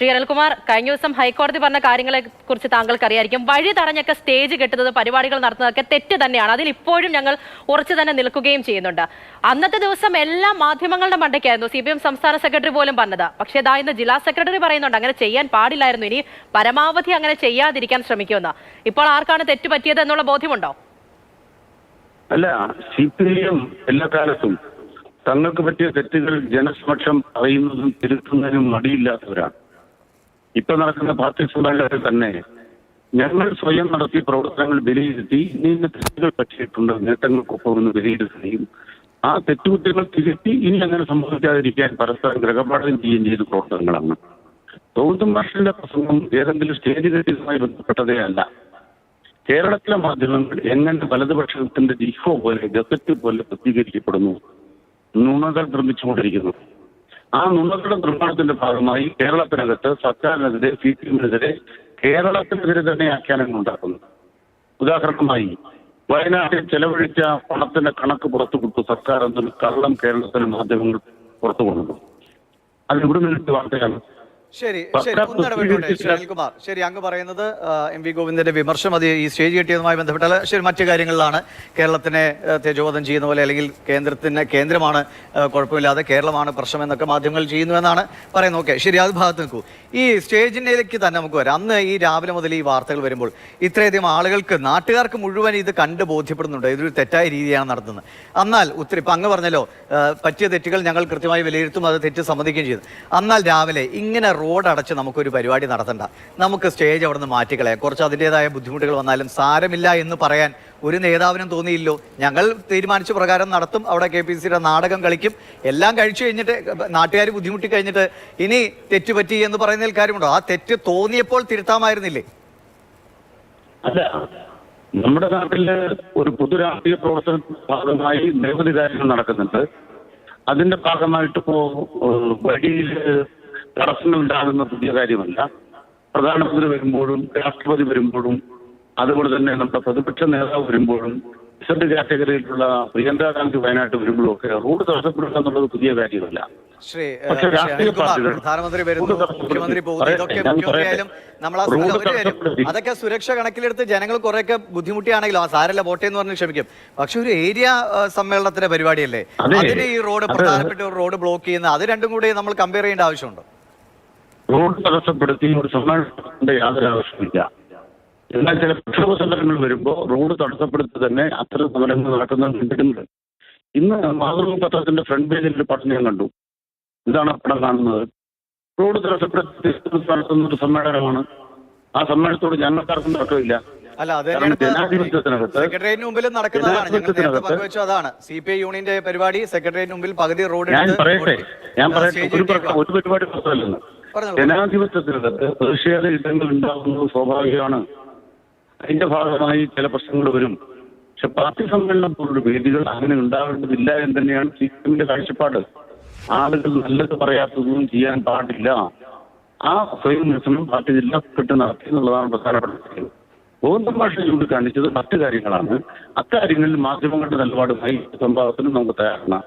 ശ്രീ അനിൽകുമാർ കഴിഞ്ഞ ദിവസം ഹൈക്കോടതി പറഞ്ഞ കാര്യങ്ങളെ കുറിച്ച് താങ്കൾക്ക് അറിയായിരിക്കും വഴി തടഞ്ഞൊക്കെ സ്റ്റേജ് കെട്ടുന്നത് പരിപാടികൾ നടത്തുന്നതൊക്കെ തെറ്റ് തന്നെയാണ്. അതിൽ ഇപ്പോഴും ഞങ്ങൾ ഉറച്ചു തന്നെ നിൽക്കുകയും ചെയ്യുന്നുണ്ട്. അന്നത്തെ ദിവസം എല്ലാ മാധ്യമങ്ങളുടെ മണ്ടയ്ക്കായിരുന്നു സി സംസ്ഥാന സെക്രട്ടറി പോലും പറഞ്ഞത്. പക്ഷേ ഇതാ ഇന്ന് ജില്ലാ സെക്രട്ടറി പറയുന്നുണ്ട് അങ്ങനെ ചെയ്യാൻ പാടില്ലായിരുന്നു. ഇനി പരമാവധി അങ്ങനെ ചെയ്യാതിരിക്കാൻ ശ്രമിക്കുമെന്ന്. ഇപ്പോൾ ആർക്കാണ് തെറ്റ് പറ്റിയത് എന്നുള്ള ബോധ്യമുണ്ടോ? അല്ല സി പി എം എല്ലാ കാലത്തും തങ്ങൾക്ക് പറ്റിയ തെറ്റുകൾ ജനസമക്ഷം അറിയുന്നതും തിരുത്തുന്നതിനും മടിയില്ലാത്തവരാണ്. ഇപ്പൊ നടക്കുന്ന പാർട്ടി സമ്മേളനത്തിൽ തന്നെ ഞങ്ങൾ സ്വയം നടത്തിയ പ്രവർത്തനങ്ങൾ വിലയിരുത്തി ഇന്ന തെറ്റുകൾ പറ്റിയിട്ടുണ്ട് നേട്ടങ്ങൾക്കൊപ്പം ഒന്ന് വിലയിരുത്തുകയും ആ തെറ്റുകുറ്റങ്ങൾ തിരുത്തി ഇനി അങ്ങനെ സംഭവിക്കാതിരിക്കാൻ പരസ്പരം ഗ്രഹപാഠം ചെയ്യുകയും ചെയ്ത പ്രവർത്തനങ്ങളാണ്. ഗൗതം മാഷിന്റെ പ്രസംഗം ഏതെങ്കിലും സ്റ്റേജ് കെട്ടിയതുമായി ബന്ധപ്പെട്ടതേ അല്ല. കേരളത്തിലെ മാധ്യമങ്ങൾ എങ്ങനെ വലതുപക്ഷത്തിന്റെ ജിഹോ പോലെ ഗസറ്റ് പോലെ പ്രസിദ്ധീകരിക്കപ്പെടുന്നു നുണകൾ നിർമ്മിച്ചുകൊണ്ടിരിക്കുന്നു. ആ നുണകളുടെ നിർമ്മാണത്തിന്റെ ഭാഗമായി കേരളത്തിനകത്ത് സർക്കാരിനെതിരെ സി പി എമ്മിനെതിരെ കേരളത്തിനെതിരെ തന്നെ ആഖ്യാനങ്ങൾ ഉണ്ടാക്കുന്നു. ഉദാഹരണമായി വയനാട്ടിൽ ചെലവഴിച്ച പണത്തിന്റെ കണക്ക് പുറത്തു കൊടുത്തു സർക്കാർ എന്നൊരു കള്ളം കേരളത്തിലെ മാധ്യമങ്ങൾ പുറത്തു കൊണ്ടു അത് ഇവിടെ നിന്നിട്ട് വാർത്തയാണ്. ശരി ശരി. ഒന്നിടപെട്ടോട്ടെ പ്രസിദ്ധീകരിച്ച- ശരി അങ്ങ് പറയുന്നത് എം വി ഗോവിന്ദന്റെ വിമർശനം അത് ഈ സ്റ്റേജ് കിട്ടിയതുമായി ബന്ധപ്പെട്ട ശരി മറ്റു കാര്യങ്ങളിലാണ് കേരളത്തിനെ തേജോവധം ചെയ്യുന്ന പോലെ അല്ലെങ്കിൽ കേന്ദ്രത്തിന് കേന്ദ്രമാണ് കുഴപ്പമില്ലാതെ കേരളമാണ് പ്രശ്നം എന്നൊക്കെ മാധ്യമങ്ങൾ ചെയ്യുന്നു എന്നാണ് പറയുന്നത്. ഓക്കെ ശരി അത് ഭാഗത്ത് നിൽക്കൂ. ഈ സ്റ്റേജിലേക്ക് തന്നെ നമുക്ക് വരാം. അന്ന് ഈ രാവിലെ മുതൽ ഈ വാർത്തകൾ വരുമ്പോൾ ഇത്രയധികം ആളുകൾക്ക് നാട്ടുകാർക്ക് മുഴുവൻ ഇത് കണ്ട് ബോധ്യപ്പെടുന്നുണ്ട്. ഇതൊരു തെറ്റായ രീതിയാണ് നടത്തുന്നത്. എന്നാൽ ഒത്തിരി ഇപ്പം അങ്ങ് പറഞ്ഞല്ലോ പറ്റിയ തെറ്റുകൾ ഞങ്ങൾ കൃത്യമായി വിലയിരുത്തും അത് തെറ്റ് സമ്മതിക്കുകയും ചെയ്തു. എന്നാൽ രാവിലെ ഇങ്ങനെ റോഡ് അടച്ച് നമുക്കൊരു പരിപാടി നടത്തണ്ട. നമുക്ക് സ്റ്റേജ് അവിടെ നിന്ന് മാറ്റിക്കളയാം കുറച്ച് അതിന്റെതായ ബുദ്ധിമുട്ടുകൾ വന്നാലും സാരമില്ല എന്ന് പറയാൻ ഒരു നേതാവിനും തോന്നിയില്ലോ. ഞങ്ങൾ തീരുമാനിച്ച പ്രകാരം നടത്തും. അവിടെ കെ പി സിയുടെ നാടകം കളിക്കും. എല്ലാം കഴിച്ചു കഴിഞ്ഞിട്ട് നാട്ടുകാർ ബുദ്ധിമുട്ടി കഴിഞ്ഞിട്ട് ഇനി തെറ്റ് പറ്റി എന്ന് പറയുന്നതിൽ കാര്യമുണ്ടോ? ആ തെറ്റ് തോന്നിയപ്പോൾ തിരുത്താമായിരുന്നില്ലേ? അല്ല നമ്മുടെ നാട്ടിൽ ഒരു പൊതു രാഷ്ട്രീയ പ്രവർത്തന ഭാഗമായി നിരവധി കാര്യങ്ങൾ നടക്കുന്നുണ്ട്. അതിന്റെ ഭാഗമായിട്ട് ഇപ്പോ വഴിയിൽ തടസ്സങ്ങൾ ഉണ്ടാകുന്ന പുതിയ കാര്യമല്ല. പ്രധാനമന്ത്രി വരുമ്പോഴും രാഷ്ട്രപതി വരുമ്പോഴും അതുപോലെ തന്നെ നമ്മുടെ പ്രതിപക്ഷ നേതാവ് വരുമ്പോഴും ഇസഡ് കാറ്റഗറിയിലുള്ള പ്രിയങ്ക ഗാന്ധി വയനാട്ട് വരുമ്പോഴും ഒക്കെ റോഡ് തടസ്സപ്പെടുക എന്നുള്ളത് പുതിയ കാര്യമല്ല. ശ്രീ പ്രധാനമന്ത്രി വരുന്നു. മുഖ്യമന്ത്രി പോകുന്നു. ഇതൊക്കെ നമ്മൾ ആ. അതൊക്കെ സുരക്ഷ കണക്കിലെടുത്ത് ജനങ്ങൾ കുറെയൊക്കെ ബുദ്ധിമുട്ടിയാണെങ്കിലും ആ സാരല്ല വോട്ടേ എന്ന് പറഞ്ഞ് ക്ഷമിക്കും. പക്ഷെ ഒരു ഏരിയ സമ്മേളനത്തിന്റെ പരിപാടിയല്ലേ? അതെ. അതിന് ഈ റോഡ് പ്രധാനപ്പെട്ട ഒരു റോഡ് ബ്ലോക്ക് ചെയ്യുന്ന അത് രണ്ടും കൂടി നമ്മൾ കമ്പയർ ചെയ്യേണ്ട ആവശ്യമുണ്ടോ? റോഡ് തടസ്സപ്പെടുത്തി ഒരു സമ്മേളനത്തിന്റെ യാതൊരു ആവശ്യമില്ല എന്നാൽ ചില പ്രക്ഷോഭ സമരങ്ങൾ വരുമ്പോൾ റോഡ് തടസ്സപ്പെടുത്തി തന്നെ അത്തരം സമരങ്ങൾ നടക്കുന്നത് കണ്ടിട്ടുണ്ട്. ഇന്ന് മാതൃഭൂമി പത്രത്തിന്റെ ഫ്രണ്ട് പേജിൽ ഒരു പടം ഞാൻ കണ്ടു. ഇതാണ് പടം കാണുന്നത്? റോഡ് തടസ്സപ്പെടുത്തി നടത്തുന്ന ഒരു സമ്മേളനമാണ്. ആ സമ്മേളനത്തോട് ഞങ്ങൾക്കാർക്കും തർക്കമില്ല. അല്ല അത് സെക്രട്ടേറിയറ്റിന് മുമ്പിൽ നടക്കുന്നതാണ്. ഞങ്ങൾ നേരത്തെ പങ്കുവെച്ചു അതാണ്. സി പി ഐ യൂണിയന്റെ പരിപാടി സെക്രട്ടേറിയറ്റിന് മുമ്പിൽ പകുതി റോഡ് ഞാൻ പറയട്ടെ. ഞാൻ പറയട്ടെ. ഒരു പ്ര- ഒരു പരിപാടി മാത്രമല്ലെന്ന്. ജനാധിപത്യത്തിനകത്ത് പ്രതിഷേധ യുദ്ധങ്ങൾ ഉണ്ടാകുന്നത് സ്വാഭാവികമാണ്. അതിന്റെ ഭാഗമായി ചില പ്രശ്നങ്ങൾ വരും. പക്ഷെ പാർട്ടി സമ്മേളനം പോലുള്ള വേദികൾ അങ്ങനെ ഉണ്ടാവേണ്ടതില്ല എന്ന് തന്നെയാണ് സി പി എമ്മിന്റെ കാഴ്ചപ്പാട്. ആളുകൾ നല്ലത് പറയാത്തതൊന്നും ചെയ്യാൻ പാടില്ല. ആ സ്വയം വിമർശനം പാർട്ടി ജില്ലാ സെക്രട്ടറി നടത്തി എന്നുള്ളതാണ് പ്രധാനപ്പെട്ട കാര്യം. ഗോവിന്ദൻ ഭാഷ ചൂണ്ടിക്കാണിച്ചത് മറ്റു കാര്യങ്ങളാണ്. അക്കാര്യങ്ങളിൽ മാധ്യമങ്ങളുടെ നിലപാടുമായി സംഭവത്തിന് നമുക്ക് തയ്യാറാണ്.